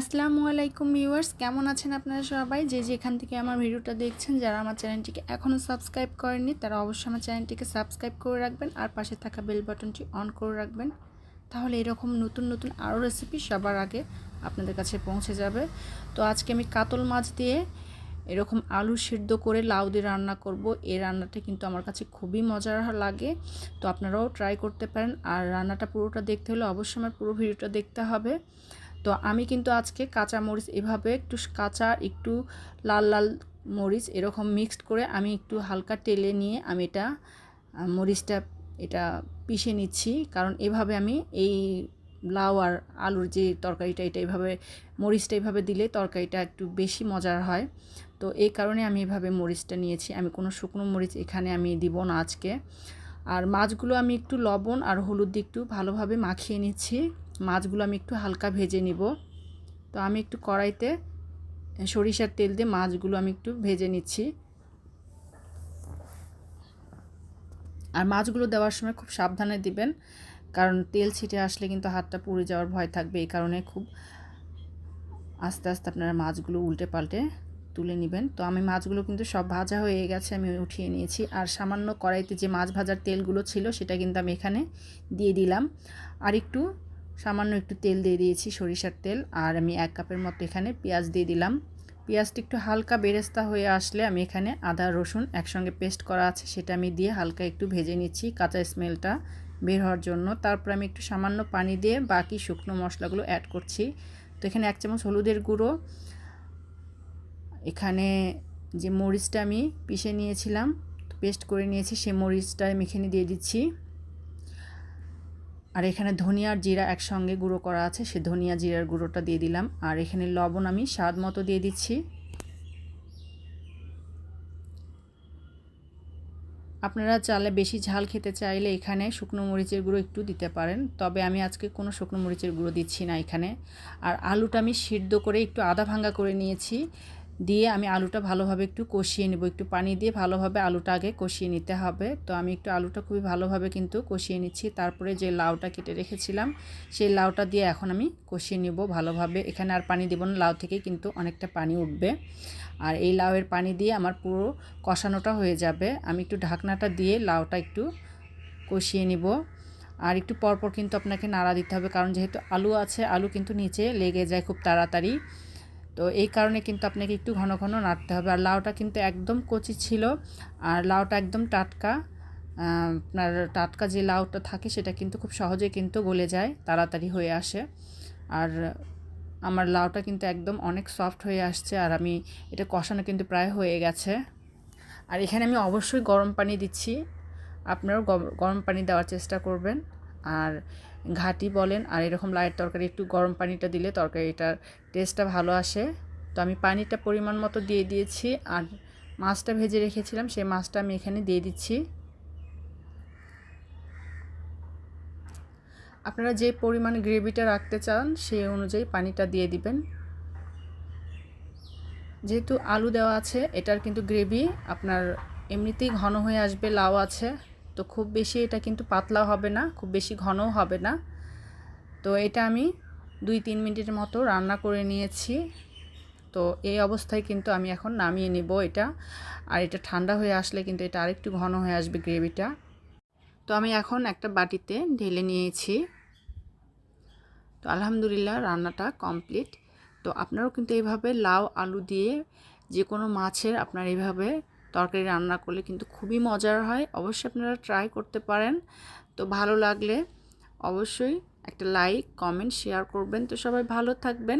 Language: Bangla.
আসসালামু আলাইকুম ভিউয়ার্স, কেমন আছেন আপনারা সবাই? যে যেখান থেকে আমার ভিডিওটা দেখছেন, যারা আমার চ্যানেলটিকে এখনও সাবস্ক্রাইব করেননি, তারা অবশ্যই আমার চ্যানেলটিকে সাবস্ক্রাইব করে রাখবেন আর পাশে থাকা বেল বাটনটি অন করে রাখবেন। তাহলে এরকম নতুন নতুন আরও রেসিপি সবার আগে আপনাদের কাছে পৌঁছে যাবে। তো আজকে আমি কাতল মাছ দিয়ে এরকম আলু সিদ্ধ করে লাউ দিয়ে রান্না করব। এই রান্নাটা কিন্তু আমার কাছে খুবই মজার লাগে। তো আপনারাও ট্রাই করতে পারেন। আর রান্নাটা পুরোটা দেখতে হলে অবশ্যই আমার পুরো ভিডিওটা দেখতে হবে। তো আমি কিন্তু আজকে কাঁচা মরিচ এভাবে একটু কাঁচা, একটু লাল লাল মরিচ এরকম মিক্সড করে আমি একটু হালকা টেলে নিয়ে আমি এটা মরিচটা এটা পিষে নিচ্ছি। কারণ এভাবে আমি এই লাউ আর আলুর যে তরকারিটা, এটা এভাবে, মরিচটা এভাবে দিলে তরকারিটা একটু বেশি মজার হয়। তো এই কারণে আমি এভাবে মরিচটা নিয়েছি। আমি কোনো শুকনো মরিচ এখানে আমি দিব না আজকে। আর মাছগুলো আমি একটু লবণ আর হলুদ দিয়ে একটু ভালোভাবে মাখিয়ে নিচ্ছি। মাছগুলো আমি একটু হালকা ভেজে নিব। তো আমি একটু কড়াইতে সরিষার তেল দিয়ে মাছগুলো আমি একটু ভেজে নিচ্ছি। আর মাছগুলো দেওয়ার সময় খুব সাবধানে দিবেন, কারণ তেল ছিটে আসলে কিন্তু হাতটা পুড়ে যাওয়ার ভয় থাকবে। এই কারণে খুব আস্তে আস্তে আপনারা মাছগুলো উল্টে পাল্টে তুলে নেবেন। তো আমি মাছগুলো কিন্তু সব ভাজা হয়ে গেছে, আমি উঠিয়ে নিয়েছি। আর সামান্য কড়াইতে যে মাছ ভাজার তেলগুলো ছিল, সেটা কিন্তু আমি এখানে দিয়ে দিলাম। আর একটু সামান্য একটু তেল দিয়ে দিয়েছি, সরিষার তেল। আর আমি এক কাপের মতো এখানে পেঁয়াজ দিয়ে দিলাম। পেঁয়াজটি একটু হালকা বেরেস্তা হয়ে আসলে আমি এখানে আদা, রসুন একসঙ্গে পেস্ট করা আছে, সেটা আমি দিয়ে হালকা একটু ভেজে নিচ্ছি কাঁচা স্মেলটা বের হওয়ার জন্য। তারপর আমি একটু সামান্য পানি দিয়ে বাকি শুকনো মশলাগুলো অ্যাড করছি। তো এখানে এক চামচ হলুদের গুঁড়ো। এখানে যে মরিচটা আমি পিষে নিয়েছিলাম পেস্ট করে নিয়েছি সেই মরিচটা আমি এখানে দিয়ে দিচ্ছি। আর এখানে ধনিয়ার জিরা একসঙ্গে গুঁড়ো করা আছে, সে ধনিয়া জিরার গুঁড়োটা দিয়ে দিলাম। আর এখানে লবণ আমি স্বাদ মতো দিয়ে দিচ্ছি। আপনারা চালে বেশি ঝাল খেতে চাইলে এখানে শুকনো মরিচের গুঁড়ো একটু দিতে পারেন, তবে আমি আজকে কোনো শুকনো মরিচের গুঁড়ো দিচ্ছি না এখানে। আর আলুটা আমি সিদ্ধ করে একটু আধা ভাঙ্গা করে নিয়েছি। দিয়ে আমি আলুটা ভালোভাবে একটু কষিয়ে নেব। একটু পানি দিয়ে ভালোভাবে আলুটা আগে কষিয়ে নিতে হবে। তো আমি একটু আলুটা খুবই ভালোভাবে কিন্তু কষিয়ে নিচ্ছি। তারপরে যে লাউটা কেটে রেখেছিলাম, সেই লাউটা দিয়ে এখন আমি কষিয়ে নেব ভালোভাবে। এখানে আর পানি দেবো না, লাউ থেকে কিন্তু অনেকটা পানি উঠবে। আর এই লাউয়ের পানি দিয়ে আমার পুরো কষানোটা হয়ে যাবে। আমি একটু ঢাকনাটা দিয়ে লাউটা একটু কষিয়ে নিব। আর একটু পরপর কিন্তু আপনাকে নাড়া দিতে হবে, কারণ যেহেতু আলু আছে, আলু কিন্তু নিচে লেগে যায় খুব তাড়াতাড়ি। তো এই কারণে কিন্তু আপনাকে একটু ঘন ঘন নাড়তে হবে। আর লাউটা কিন্তু একদম কচি ছিল, আর লাউটা একদম টাটকা। আপনার টাটকা যে লাউটা থাকে সেটা কিন্তু খুব সহজে কিন্তু গলে যায়, তাড়াতাড়ি হয়ে আসে। আর আমার লাউটা কিন্তু একদম অনেক সফট হয়ে আসছে, আর আমি এটা কষানো কিন্তু প্রায় হয়ে গেছে। আর এখানে আমি অবশ্যই গরম পানি দিচ্ছি। আপনারাও গরম পানি দেওয়ার চেষ্টা করবেন। আর ঘাটি বলেন, আর এরকম লাইট তরকারি, একটু গরম পানিটা দিলে তরকারিটার টেস্টটা ভালো আসে। তো আমি পানিটা পরিমাণ মতো দিয়ে দিয়েছি, আর মাছটা ভেজে রেখেছিলাম, সেই মাছটা আমি এখানে দিয়ে দিচ্ছি। আপনারা যে পরিমাণ গ্রেভিটা রাখতে চান, সেই অনুযায়ী পানিটা দিয়ে দিবেন। যেহেতু আলু দেওয়া আছে, এটার কিন্তু গ্রেভি, আপনার এমনিতেই ঘন হয়ে আসবে, লাউ আছে। তো খুব বেশি এটা কিন্তু পাতলা হবে না, খুব বেশি ঘনও হবে না। তো এটা আমি দুই তিন মিনিটের মতো রান্না করে নিয়েছি। তো এই অবস্থায় কিন্তু আমি এখন নামিয়ে নেব এটা। আর এটা ঠান্ডা হয়ে আসলে কিন্তু এটা আরেকটু ঘন হয়ে আসবে গ্রেভিটা। তো আমি এখন একটা বাটিতে ঢেলে নিয়েছি। তো আলহামদুলিল্লাহ রান্নাটা কমপ্লিট। তো আপনারাও কিন্তু এইভাবে লাউ, আলু দিয়ে যে কোনো মাছের আপনার এইভাবে তরকারি রান্না করলে কিন্তু খুবই মজার হয়। অবশ্যই আপনারা ট্রাই করতে পারেন। তো ভালো লাগলে অবশ্যই একটা লাইক কমেন্ট শেয়ার করবেন। তো সবাই ভালো থাকবেন।